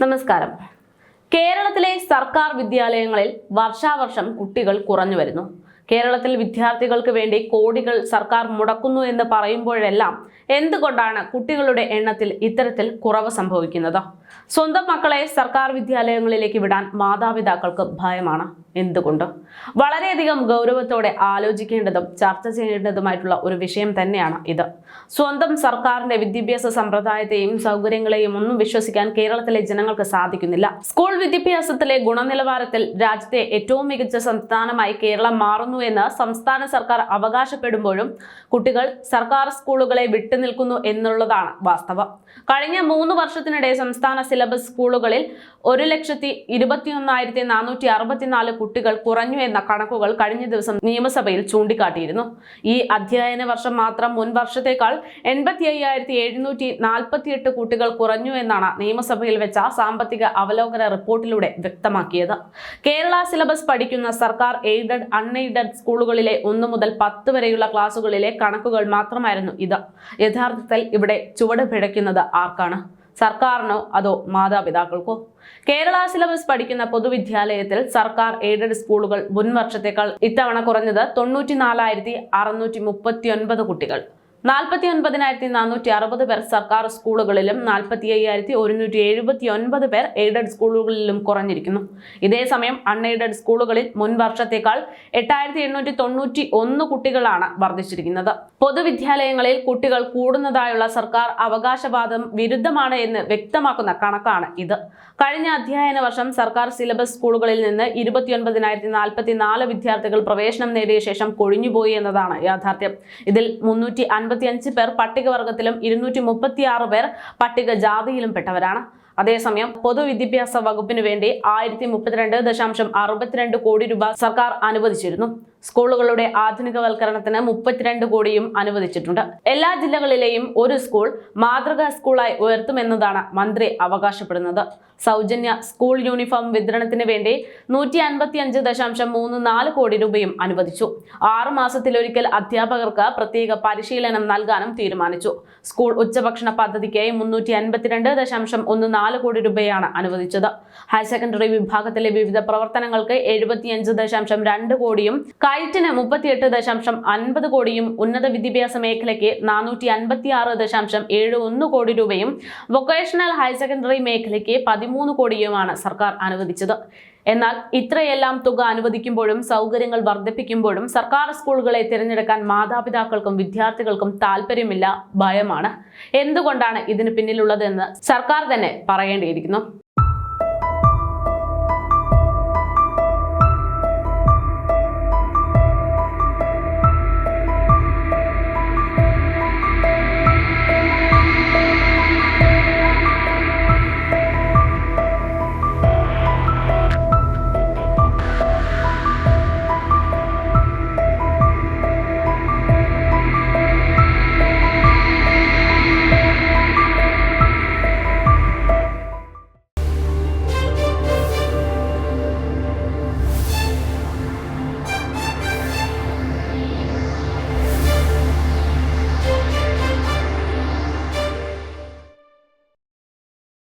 നമസ്കാരം. കേരളത്തിലെ സർക്കാർ വിദ്യാലയങ്ങളിൽ വർഷാവർഷം കുട്ടികൾ കുറഞ്ഞു വരുന്നു. കേരളത്തിൽ വിദ്യാർത്ഥികൾക്ക് വേണ്ടി കോടികൾ സർക്കാർ മുടക്കുന്നു എന്ന് പറയുമ്പോഴെല്ലാം എന്തുകൊണ്ടാണ് കുട്ടികളുടെ എണ്ണത്തിൽ ഇത്തരത്തിൽ കുറവ് സംഭവിക്കുന്നത്? സ്വന്തം മക്കളെ സർക്കാർ വിദ്യാലയങ്ങളിലേക്ക് വിടാൻ മാതാപിതാക്കൾക്ക് ഭയമാണ്. എന്തുകൊണ്ട്? വളരെയധികം ഗൗരവത്തോടെ ആലോചിക്കേണ്ടതും ചർച്ച ചെയ്യേണ്ടതുമായിട്ടുള്ള ഒരു വിഷയം തന്നെയാണ് ഇത്. സ്വന്തം സർക്കാരിന്റെ വിദ്യാഭ്യാസ സമ്പ്രദായത്തെയും സൗകര്യങ്ങളെയും ഒന്നും വിശ്വസിക്കാൻ കേരളത്തിലെ ജനങ്ങൾക്ക് സാധിക്കുന്നില്ല. സ്കൂൾ വിദ്യാഭ്യാസത്തിലെ ഗുണനിലവാരത്തിൽ രാജ്യത്തെ ഏറ്റവും മികച്ച സംസ്ഥാനമായി കേരളം മാറുന്നു എന്ന് സംസ്ഥാന സർക്കാർ അവകാശപ്പെടുമ്പോഴും കുട്ടികൾ സർക്കാർ സ്കൂളുകളെ വിട്ടുനിൽക്കുന്നു എന്നുള്ളതാണ് വാസ്തവം. കഴിഞ്ഞ മൂന്ന് വർഷത്തിനിടെ സംസ്ഥാന സിലബസ് സ്കൂളുകളിൽ ഒരു ലക്ഷത്തി ഇരുപത്തിയൊന്നായിരത്തി നാനൂറ്റി അറുപത്തിനാല് കുട്ടികൾ കുറഞ്ഞു എന്ന കണക്കുകൾ കഴിഞ്ഞ ദിവസം നിയമസഭയിൽ ചൂണ്ടിക്കാട്ടിയിരുന്നു. ഈ അധ്യയന വർഷം മാത്രം മുൻ വർഷത്തേക്കാൾ എൺപത്തി അയ്യായിരത്തി എഴുന്നൂറ്റി നാൽപ്പത്തിയെട്ട് കുട്ടികൾ കുറഞ്ഞു എന്നാണ് നിയമസഭയിൽ വെച്ച സാമ്പത്തിക അവലോകന റിപ്പോർട്ടിലൂടെ വ്യക്തമാക്കിയത്. കേരള സിലബസ് പഠിക്കുന്ന സർക്കാർ എയ്ഡഡ് അൺഎയ്ഡഡ് സ്കൂളുകളിലെ ഒന്ന് മുതൽ പത്ത് വരെയുള്ള ക്ലാസുകളിലെ കണക്കുകൾ മാത്രമായിരുന്നു ഇത്. യഥാർത്ഥത്തിൽ ഇവിടെ ചുവട് പിഴയ്ക്കുന്നത് ആർക്കാണ്? സർക്കാരിനോ അതോ മാതാപിതാക്കൾക്കോ? കേരള സിലബസ് പഠിക്കുന്ന പൊതുവിദ്യാലയത്തിൽ സർക്കാർ എയ്ഡഡ് സ്കൂളുകൾ മുൻവർഷത്തേക്കാൾ ഇത്തവണ കുറഞ്ഞത് തൊണ്ണൂറ്റി നാലായിരത്തി അറുന്നൂറ്റി കുട്ടികൾ. നാൽപ്പത്തി ഒൻപതിനായിരത്തി നാനൂറ്റി അറുപത് പേർ സർക്കാർ സ്കൂളുകളിലും നാൽപ്പത്തി അയ്യായിരത്തി ഒരുന്നൂറ്റി എഴുപത്തി ഒൻപത് പേർ എയ്ഡഡ് സ്കൂളുകളിലും കുറഞ്ഞിരിക്കുന്നു. ഇതേസമയം അൺഎയ്ഡഡ് സ്കൂളുകളിൽ മുൻ വർഷത്തേക്കാൾ എട്ടായിരത്തി എണ്ണൂറ്റി തൊണ്ണൂറ്റി ഒന്ന് കുട്ടികളാണ് വർദ്ധിച്ചിരിക്കുന്നത്. പൊതുവിദ്യാലയങ്ങളിൽ കുട്ടികൾ കൂടുന്നതായുള്ള സർക്കാർ അവകാശവാദം വിരുദ്ധമാണ് എന്ന് വ്യക്തമാക്കുന്ന കണക്കാണ് ഇത്. കഴിഞ്ഞ അധ്യയന വർഷം സർക്കാർ സിലബസ് സ്കൂളുകളിൽ നിന്ന് ഇരുപത്തിയൊൻപതിനായിരത്തി നാൽപ്പത്തി നാല് വിദ്യാർത്ഥികൾ പ്രവേശനം നേടിയ ശേഷം കൊഴിഞ്ഞുപോയി എന്നതാണ് യാഥാർത്ഥ്യം. ഇതിൽ മുന്നൂറ്റി അൻപത്തിയഞ്ച് പേർ പട്ടികവർഗത്തിലും ഇരുന്നൂറ്റി മുപ്പത്തിയാറ് പേർ പട്ടിക ജാതിയിലും പെട്ടവരാണ്. അതേസമയം പൊതുവിദ്യാഭ്യാസ വകുപ്പിന് വേണ്ടി ആയിരത്തി മുപ്പത്തിരണ്ട് ദശാംശം അറുപത്തിരണ്ട് കോടി രൂപ സർക്കാർ അനുവദിച്ചിരുന്നു. സ്കൂളുകളുടെ ആധുനികവൽക്കരണത്തിന് മുപ്പത്തിരണ്ട് കോടിയും അനുവദിച്ചിട്ടുണ്ട്. എല്ലാ ജില്ലകളിലെയും ഒരു സ്കൂൾ മാതൃകാ സ്കൂളായി ഉയർത്തുമെന്നതാണ് മന്ത്രി അവകാശപ്പെടുന്നത്. സൗജന്യ സ്കൂൾ യൂണിഫോം വിതരണത്തിന് വേണ്ടി നൂറ്റി അൻപത്തി അഞ്ച് ദശാംശം മൂന്ന് നാല് കോടി രൂപയും അനുവദിച്ചു. ആറു മാസത്തിലൊരിക്കൽ അധ്യാപകർക്ക് പ്രത്യേക പരിശീലനം നൽകാനും തീരുമാനിച്ചു. സ്കൂൾ ഉച്ചഭക്ഷണ പദ്ധതിക്കായി മുന്നൂറ്റി അൻപത്തിരണ്ട് ദശാംശം ഒന്ന് നാല് കോടി രൂപയാണ് അനുവദിച്ചത്. ഹയർ സെക്കൻഡറി വിഭാഗത്തിലെ വിവിധ പ്രവർത്തനങ്ങൾക്ക് എഴുപത്തിയഞ്ച് ദശാംശം രണ്ട് കോടിയും കയറ്റിന് മുപ്പത്തിയെട്ട് ദശാംശം അൻപത് കോടിയും ഉന്നത വിദ്യാഭ്യാസ മേഖലയ്ക്ക് നാനൂറ്റി അൻപത്തി ആറ് ദശാംശം ഏഴ് ഒന്ന് കോടി രൂപയും വൊക്കേഷണൽ ഹയർ സെക്കൻഡറി മേഖലയ്ക്ക് പതിമൂന്ന് കോടിയുമാണ് സർക്കാർ അനുവദിച്ചത്. എന്നാൽ ഇത്രയെല്ലാം തുക അനുവദിക്കുമ്പോഴും സൗകര്യങ്ങൾ വർദ്ധിപ്പിക്കുമ്പോഴും സർക്കാർ സ്കൂളുകളെ തിരഞ്ഞെടുക്കാൻ മാതാപിതാക്കൾക്കും വിദ്യാർത്ഥികൾക്കും താല്പര്യമില്ല ഭയമാണ്. എന്തുകൊണ്ടാണ് ഇതിന് പിന്നിലുള്ളതെന്ന് സർക്കാർ തന്നെ പറയേണ്ടിയിരിക്കുന്നു.